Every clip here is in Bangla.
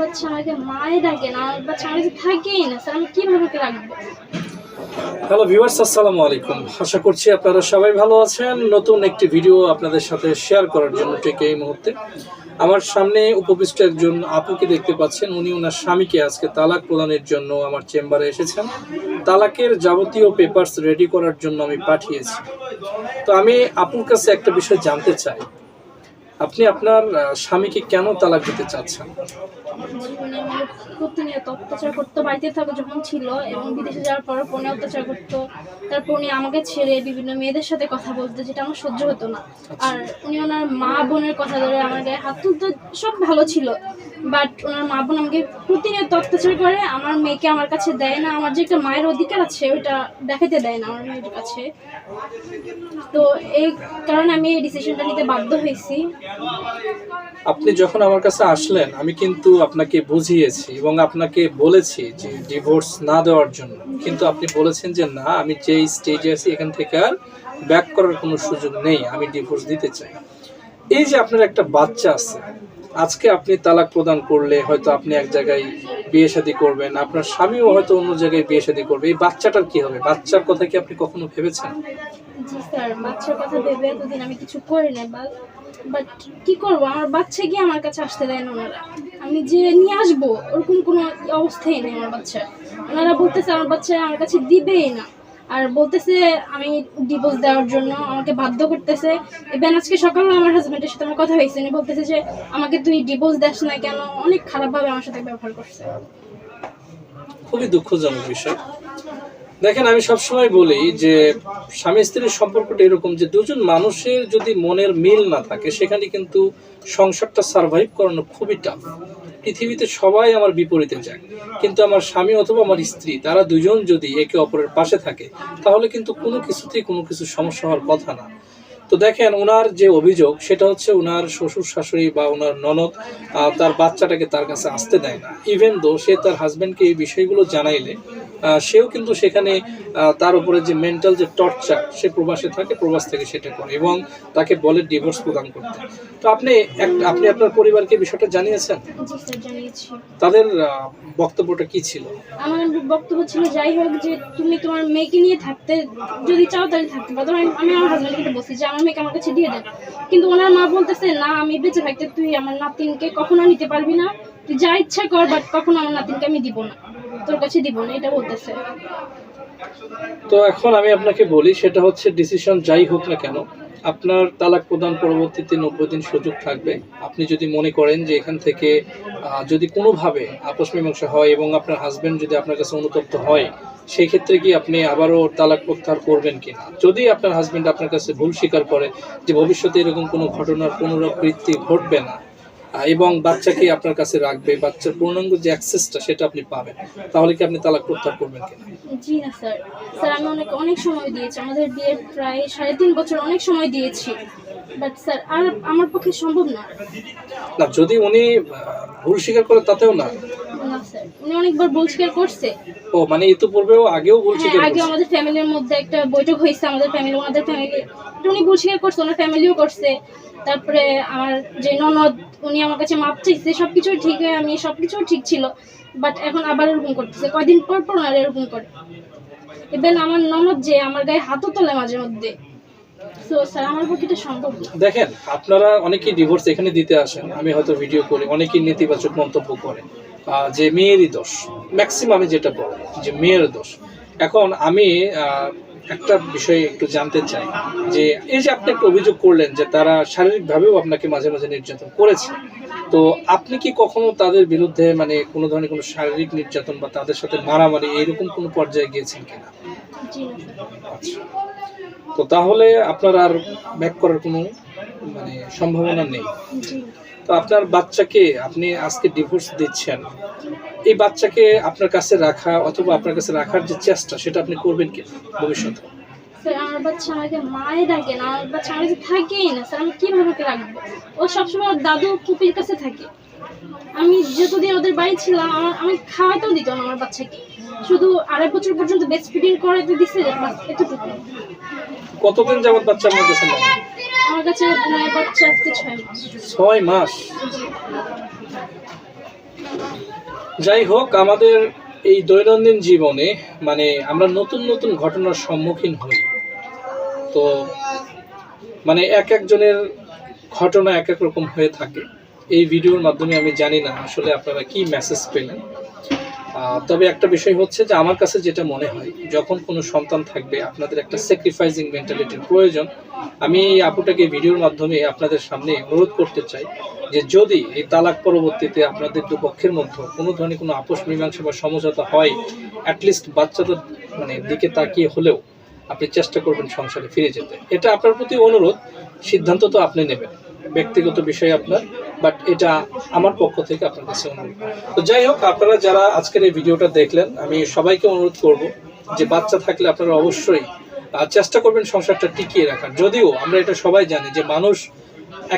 বাচ্চা আমাকে মায়ে ডাকে না আমার বাচ্চা আমার থাকেই না। স্যার, আমি কীভাবে রাখব? হ্যালো ভিউয়ার্স আসসালামু আলাইকুম। আশা করছি আপনারা সবাই ভালো আছেন। নতুন একটি ভিডিও আপনাদের সাথে শেয়ার করার জন্য ঠিক এই মুহূর্তে। আমার সামনে উপবিষ্ট একজন আপুকে দেখতে পাচ্ছেন। উনি ওনার স্বামীকে আজকে তালাক প্রদানের জন্য আমার চেম্বারে এসেছেন। তালাকের যাবতীয় পেপারস রেডি করার জন্য আমি পাঠিয়েছি। তো আমি আপুর কাছে একটা বিষয় জানতে চাই। আপনি আপনার স্বামীকে কেন তালাক দিতে চাচ্ছেন? প্রতিনিয়ত অত্যাচার করতো বাড়িতে থাকো যখন ছিল এবং বিদেশে যাওয়ার পর ফোনে অত্যাচার করতো। তারপর উনি আমাকে ছেড়ে বিভিন্ন মেয়েদের সাথে কথা বলতো যেটা আমার সহ্য হতো না। আর উনি ওনার মা বোনের কথা ধরে আমার গায়ে হাত তুলতো সব ভালো ছিল। বাট ওনার মা বোন আমাকে প্রতিনিয়ত অত্যাচার করে, আমার মেয়েকে আমার কাছে দেয় না, আমার যে একটা মায়ের অধিকার আছে, ওইটা দেখাতে দেয় না আমার মেয়ের কাছে। তো এই কারণে আমি এই ডিসিশনটা নিতে বাধ্য হয়েছি। আপনি যখন আমার কাছে আসলেন, আমি কিন্তু আপনাকে বুঝিয়েছি এবং আপনাকে বলেছি যে ডিভোর্স না দেওয়ার জন্য। কিন্তু আপনি বলেছেন যে, না, আমি যে স্টেজে আছি, এখান থেকে আর ব্যাক করার কোনো সুযোগ নেই, আমি ডিভোর্স দিতে চাই। এই যে আপনার একটা বাচ্চা আছে, আজকে আপনি তালাক প্রদান করলে হয়তো আপনি এক জায়গায় বিয়ে শাদী করবেন, আপনার স্বামীও হয়তো অন্য জায়গায় বিয়ে শাদী করবে, এই বাচ্চাটার কি হবে? বাচ্চার কথা কি আপনি কখনো ভেবেছেন? আমি কিছু করি না বাট আমার বাচ্চা গিয়ে আমার কাছে আসতে দেয় না ওনারা। আমি নিয়ে আসব, ওরকম কোনো অবস্থাই নেই আমার বাচ্চা ওনারা আমার আমার কাছে দিবেই না। আর বলতেছে আমি ডিভোর্স দেওয়ার জন্য আমাকে বাধ্য করতেছে। ইভেন আজকে সকালে আমার হাজব্যান্ডের সাথে আমার কথা হয়েছে, উনি বলতেছে যে, আমাকে তুই ডিভোর্স দেস না কেন? অনেক খারাপভাবে আমার সাথে ব্যবহার করছে। খুবই দুঃখজনক বিষয়। দেখেন, আমি সবসময় বলি যে স্বামী স্ত্রীর সম্পর্কটা এরকম যে দুজন মানুষের যদি মনের মিল না থাকে, সেখানে কিন্তু সংসারটা সার্ভাইভ করানো খুবই টাফ পৃথিবীতে সবাই আমার বিপরীতে যায়। কিন্তু আমার স্বামী অথবা আমার স্ত্রী, তারা দুজন যদি একে অপরের পাশে থাকে, তাহলে কিন্তু কোনো কিছুতেই কোনো কিছু সমস্যা হওয়ার কথা না। তো দেখেন ওনার যে অভিযোগ, সেটা হচ্ছে ওনার শ্বশুর শাশুড়ি বা ওনার ননদ তার বাচ্চাটাকে তার কাছে আসতে দেয় না। ইভেন দো সে তার হাজবেন্ডকে এই বিষয়গুলো জানাইলে সেও কিন্তু সেখানে তার উপরে যে মেন্টাল যে টর্চার সে প্রবাসে থাকে প্রবাস থেকে সেটা করে এবং তাকে বলে ডিভোর্স প্রদান করতে। তো আপনি আপনি আপনার পরিবারকে বিষয়টা জানিয়েছেন? তাদের বক্তব্যটা কি ছিল? আমার বক্তব্য ছিল যাই হোক যে তুমি তোমার মেয়েকে নিয়ে থাকতে যদি চাও তাহলে থাকতে পারো। আমি আমার হাজব্যান্ডকে বলছি যে আমার মেয়েকে আমার কাছে দিয়ে দেন কিন্তু ওনার মা বলতেছে না আমি বেঁচে থাকতে তুই আমার নাতিনকে কখনো নিতে পারবি না। তুই যা ইচ্ছা কর বাট কখনো আমার নাতিনকে আমি দিব না। তোর কাছে দিব না, এটা বলতেছে। তো এখন আমি আপনাকে বলি, সেটা হচ্ছে ডিসিশন যাই হোক না কেন, আপনার তালাক প্রদান পরবর্তীতে নব্বই দিন সুযোগ থাকবে। আপনি যদি মনে করেন যে এখান থেকে যদি কোনোভাবে আপোষ মীমাংসা হয় এবং আপনার হাজবেন্ড যদি আপনার কাছে অনুতপ্ত হয় সেই ক্ষেত্রে কি আপনি আবারও তালাক প্রত্যাহার করবেন কিনা? যদি আপনার হাজবেন্ড আপনার কাছে ভুল স্বীকার করে যে ভবিষ্যতে এরকম কোনো ঘটনার পুনরাবৃত্তি ঘটবে না এবং বাচ্চাকে আপনার কাছে রাখবে বাচ্চার পূর্ণাঙ্গ যে অ্যাক্সেসটা সেটা আপনি পাবেন। তাহলে কি আপনি তালাক প্রত্যাহার করবেন কিনা? জি না স্যার। স্যার আমি অনেক অনেক সময় দিয়েছি। আমাদের বিয়ের প্রায় সাড়ে তিন বছর অনেক সময় দিয়েছি। বাট স্যার আর আমার পক্ষে সম্ভব না। না যদি উনি ভুল স্বীকার করে তাতেও না। না স্যার। উনি অনেকবার ভুল স্বীকার করছে। ও মানে ইতিপূর্বেও আগেও ভুল হ্যাঁ আগে আমাদের ফ্যামিলির মধ্যে একটা বৈঠক হয়েছে আমাদের ফ্যামিলি ওনাদের ফ্যামিলি উনি ভুল স্বীকার করছে ওনার ফ্যামিলিও করছে। তারপরে আমার যে ননদ উনি আমার কাছে মাপ চাইছে সব কিছু ঠিক হয়ে আমি সব কিছু ঠিক ছিল। বাট এখন আবার এরকম করতেছে কয়দিন পর পর ওনারা এরকম করে। ইভেন আমার ননদ যে আমার গায়ে হাতও তোলে মাঝে মধ্যে। দেখেন, আপনারা অনেকেই ডিভোর্স এখানে দিতে আসেন, আমি হয়তো ভিডিও করি, অনেকেই নেতিবাচক মন্তব্য করে। যে মেয়েরই দোষ ম্যাক্সিমামে যেটা বলে যে মেয়ের দোষ। এখন আমি একটা বিষয়ে একটু জানতে চাই, যে এই যে আপনি একটা অভিযোগ করলেন যে তারা শারীরিকভাবেও আপনাকে মাঝে মাঝে নির্যাতন করেছে তো আপনি কি কখনো তাদের বিরুদ্ধে মানে কোনো ধরনের কোনো শারীরিক নির্যাতন বা তাদের সাথে মারামারি এরকম কোনো পর্যায়ে গিয়েছেন কিনা? আচ্ছা। তো তাহলে আপনার আর ব্যাক করার কোনো মানে সম্ভাবনা নেই। তো আপনার বাচ্চাকে আপনি আজকে ডিভোর্স দিচ্ছেন। এই বাচ্চাকে আপনার কাছে রাখা অথবা আপনার কাছে রাখার যে চেষ্টা সেটা আপনি করবেন কি ভবিষ্যতে? স্যার আমার বাচ্চা আমাকে মায়ে ডাকে না আমার বাচ্চা আমার কাছে থাকেই না। স্যার আমি কীভাবে ওকে রাখব? ও সবসময় দাদু পুপির কাছে থাকে। আমি যতদিন ওদের বাড়ি ছিলাম আমার আমি খাওয়াতেও দিত না আমার বাচ্চাকে। শুধু আড়াই বছর পর্যন্ত বেস্ট ফিডিং করাতে বাস এতটুকু। কতদিন যাবত বাচ্চা আপনার কাছে আমার কাছে মানে বাচ্চা আজকে ছয় মাস। ছয় মাস? যাই হোক আমাদের এই দৈনন্দিন জীবনে মানে আমরা নতুন নতুন ঘটনার সম্মুখীন হই। তো মানে এক একজনের ঘটনা এক এক রকম হয়ে থাকে। এই ভিডিওর মাধ্যমে আমি জানি না আসলে আপনারা কি মেসেজ পেলেন। তবে একটা বিষয় হচ্ছে যে আমার কাছে যেটা মনে হয়, যখন কোনো সন্তান থাকবে, আপনাদের একটা স্যাক্রিফাইসিং মেন্টালিটির প্রয়োজন। আমি এই আপুটাকে ভিডিওর মাধ্যমে আপনাদের সামনে অনুরোধ করতে চাই যে যদি এই তালাক পরবর্তীতে আপনাদের দুপক্ষের মধ্যে কোনো ধরনের কোনো আপোষ, মীমাংসা বা সমঝোতা হয় অ্যাটলিস্ট বাচ্চাদের মানে দিকে তাকিয়ে হলেও আপনি চেষ্টা করবেন সংসারে ফিরে যেতে। এটা আপনার প্রতি অনুরোধ, সিদ্ধান্ত তো আপনি নেবেন। ব্যক্তিগত বিষয় আপনার বাট এটা আমার পক্ষ থেকে আপনার কাছে অনুরোধ। তো যাই হোক, আপনারা যারা আজকের এই ভিডিওটা দেখলেন, আমি সবাইকে অনুরোধ করব যে বাচ্চা থাকলে আপনারা অবশ্যই চেষ্টা করবেন সংসারটা টিকিয়ে রাখার। যদিও আমরা এটা সবাই জানি যে মানুষ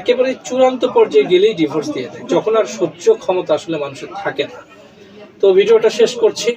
একেবারে চূড়ান্ত পর্যায়ে গেলেই ডিভোর্স দিয়ে দেয়, যখন আর সহ্য ক্ষমতা আসলে মানুষের থাকে না। তো ভিডিওটা শেষ করছি।